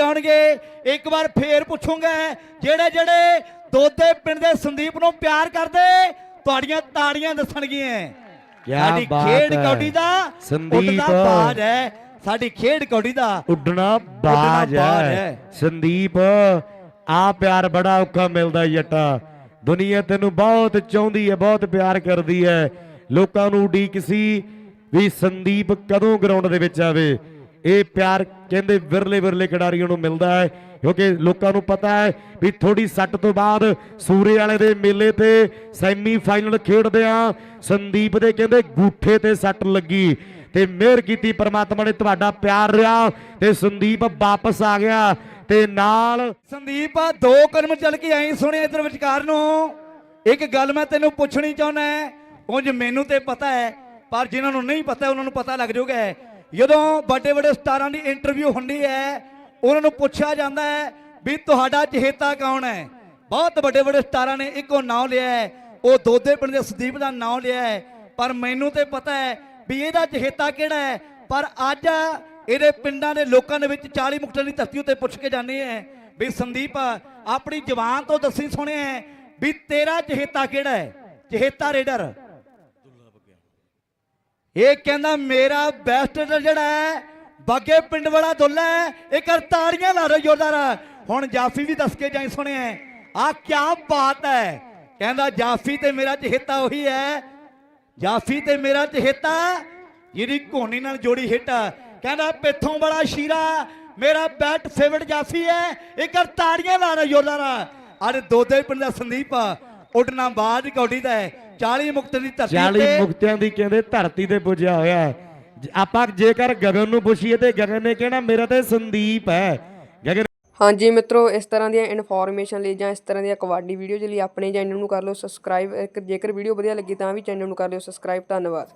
ਆਉਣਗੇ ਇੱਕ ਵਾਰ ਫੇਰ ਪੁੱਛੂਗੇ ਜਿਹੜੇ ਜਿਹੜੇ ਦੋਦੇ ਪਿੰਡ ਦੇ ਸੰਦੀਪ ਨੂੰ ਪਿਆਰ ਕਰਦੇ ਤੁਹਾਡੀਆਂ ਤਾੜੀਆਂ ਦੱਸਣਗੀਆਂ ਸਾਡੀ ਖੇਡ। ਕੌਡੀ ਦਾ ਸੰਦੀਪ। ਬਾਜ ਹੈ ਸਾਡੀ ਖੇਡ ਕੌਡੀ ਦਾ ਉੱਡਣਾ ਬਾਜ ਹੈ। ਸੰਦੀਪ ਆ ਪਿਆਰ ਬੜਾ ਔਖਾ ਮਿਲਦਾ ਜੱਟਾ ਦੁਨੀਆ ਤੈਨੂੰ ਬਹੁਤ ਚਾਹੁੰਦੀ ਹੈ ਬਹੁਤ ਪਿਆਰ ਕਰਦੀ ਹੈ ਲੋਕਾਂ ਨੂੰ ਉਡੀਕ ਸੀ ਵੀ ਸੰਦੀਪ ਕਦੋਂ ਗਰਾਊਂਡ ਦੇ ਵਿੱਚ ਆਵੇ ਇਹ ਪਿਆਰ ਕਹਿੰਦੇ ਵਿਰਲੇ ਵਿਰਲੇ ਖਿਡਾਰੀਆਂ ਨੂੰ ਮਿਲਦਾ ਹੈ, ਕਿਉਂਕਿ ਲੋਕਾਂ ਨੂੰ ਪਤਾ ਹੈ ਵੀ ਥੋੜੀ ਸੱਟ ਤੋਂ ਬਾਅਦ ਸੂਰੇ ਵਾਲੇ ਦੇ ਮੇਲੇ ਤੇ ਸੈਮੀ ਫਾਈਨਲ ਖੇਡਦੇ ਆ ਸੰਦੀਪ ਦੇ ਕਹਿੰਦੇ ਗੂਠੇ ਤੇ ਸੱਟ ਲੱਗੀ ਤੇ ਮਿਹਰ ਕੀਤੀ ਪਰਮਾਤਮਾ ਨੇ, ਤੁਹਾਡਾ ਪਿਆਰ ਰਿਹਾ ਤੇ ਸੰਦੀਪ ਵਾਪਸ ਆ ਗਿਆ ਤੇ ਨਾਲ ਸੰਦੀਪ ਆ ਦੋ ਕਦਮ ਚੱਲ ਕੇ ਆਈ ਸੁਣਿਆ ਇਧਰ ਵਿਚਕਾਰ ਨੂੰ। ਇੱਕ ਗੱਲ ਮੈਂ ਤੈਨੂੰ ਪੁੱਛਣੀ ਚਾਹੁੰਦਾ ਹੈ, ਉਂਝ ਮੈਨੂੰ ਤੇ ਪਤਾ ਹੈ, ਪਰ ਜਿਨ੍ਹਾਂ ਨੂੰ ਨਹੀਂ ਪਤਾ, ਉਹਨਾਂ ਨੂੰ ਪਤਾ ਲੱਗ ਜਾਊਗਾ ਜਦੋਂ ਵੱਡੇ ਵੱਡੇ ਸਟਾਰਾਂ ਦੀ ਇੰਟਰਵਿਊ ਹੁੰਦੀ ਹੈ, ਉਹਨਾਂ ਨੂੰ ਪੁੱਛਿਆ ਜਾਂਦਾ ਹੈ ਵੀ ਤੁਹਾਡਾ ਚਹੇਤਾ ਕੌਣ ਹੈ? ਬਹੁਤ ਵੱਡੇ ਵੱਡੇ ਸਟਾਰਾਂ ਨੇ ਇੱਕੋ ਨਾਮ ਲਿਆ ਹੈ। ਉਹ ਦੋਦੇ ਪਿੰਡ ਦੇ ਸੰਦੀਪ ਦਾ ਨਾਮ ਲਿਆ ਹੈ। ਪਰ ਮੈਨੂੰ ਤੇ ਪਤਾ ਹੈ ਵੀ ਇਹਦਾ ਚਹੇਤਾ ਕਿਹੜਾ ਹੈ। ਪਰ ਅੱਜ ਇਹਦੇ ਪਿੰਡਾਂ ਦੇ ਲੋਕਾਂ ਦੇ ਵਿੱਚ 40 ਮੁਕਤਾਂ ਦੀ ਧਰਤੀ ਉੱਤੇ ਪੁੱਛ ਕੇ ਜਾਂਦੇ ਆ ਵੀ ਸੰਦੀਪ, ਆਪਣੀ ਜ਼ਬਾਨ ਤੋਂ ਦੱਸੀ ਸੁਣਿਆ ਵੀ ਤੇਰਾ ਚਹੇਤਾ ਕਿਹੜਾ ਹੈ? ਚਹੇਤਾ ਰੇਡਰ। ਇਹ ਕਹਿੰਦਾ ਮੇਰਾ ਬੈਸਟ ਜਿਹੜਾ ਹੈ, ਬਾਗੇ ਪਿੰਡ ਵਾਲਾ ਦੁੱਲਾ ਇਹ ਕਰ ਤਾੜੀਆਂ ਲਾ ਰੋ ਜੋਰਦਾਰ। ਹੁਣ ਜਾਫੀ ਵੀ ਦੱਸ ਕੇ ਜਾਈ ਸੁਣਿਆ ਆ ਕੀ ਬਾਤ ਹੈ ਕਹਿੰਦਾ ਜਾਫੀ ਤੇ ਮੇਰਾ ਚਹੇਤਾ ਉਹੀ ਹੈ ਜਾਫੀ ਤੇ ਮੇਰਾ ਚਹੇਤਾ ਜਿਹੜੀ ਕੋਹਨੀ ਨਾਲ ਜੋੜੀ ਹਿੱਟ। ਕਹਿੰਦਾ ਪਿੱਥੋਂ ਵਾਲਾ ਸ਼ੀਰਾ, ਮੇਰਾ ਬੈਟ ਫੇਵਰਟ ਜਾਫੀ ਹੈ ਇਹ ਕਰ ਤਾੜੀਆਂ ਲਾ ਰੋ ਜੋਰਦਾਰ। ਅੱਜ ਦੋਦੇ ਪਿੰਡ ਦਾ ਸੰਦੀਪ ਉੱਡਣਾ ਬਾਜ ਕੌਡੀ ਦਾ ਹੈ 40 ਮੁਕਤ ਦੀ ਧਰਤੀ 40 ਉੱਤੇ ਮੁਕਤਿਆਂ ਦੀ ਕਹਿੰਦੇ ਧਰਤੀ ਤੇ ਪੁੱਜਿਆ ਹੋਇਆ ਹੈ। ਆਪਾਂ ਜੇਕਰ ਗਗਨ ਨੂੰ ਪੁੱਛੀਏ ਤੇ ਗਗਨ ਨੇ ਕਹਿਣਾ ਮੇਰਾ ਤੇ ਸੰਦੀਪ ਹੈ। ਗਗਨ ਹਾਂਜੀ ਮਿੱਤਰੋ ਇਸ ਤਰ੍ਹਾਂ ਦੀਆਂ ਇਨਫੋਰਮੇਸ਼ਨ ਲਈ ਜਾਂ ਇਸ ਤਰ੍ਹਾਂ ਦੀਆਂ ਕਬੱਡੀ ਵੀਡੀਓਜ਼ ਲਈ ਆਪਣੇ ਚੈਨਲ ਨੂੰ ਕਰ ਲਓ ਸਬਸਕ੍ਰਾਈਬ ਜੇਕਰ ਵੀਡੀਓ ਵਧੀਆ ਲੱਗੀ ਤਾਂ ਵੀ ਚੈਨਲ ਨੂੰ ਕਰ ਲਿਓ ਸਬਸਕ੍ਰਾਈਬ ਧੰਨਵਾਦ।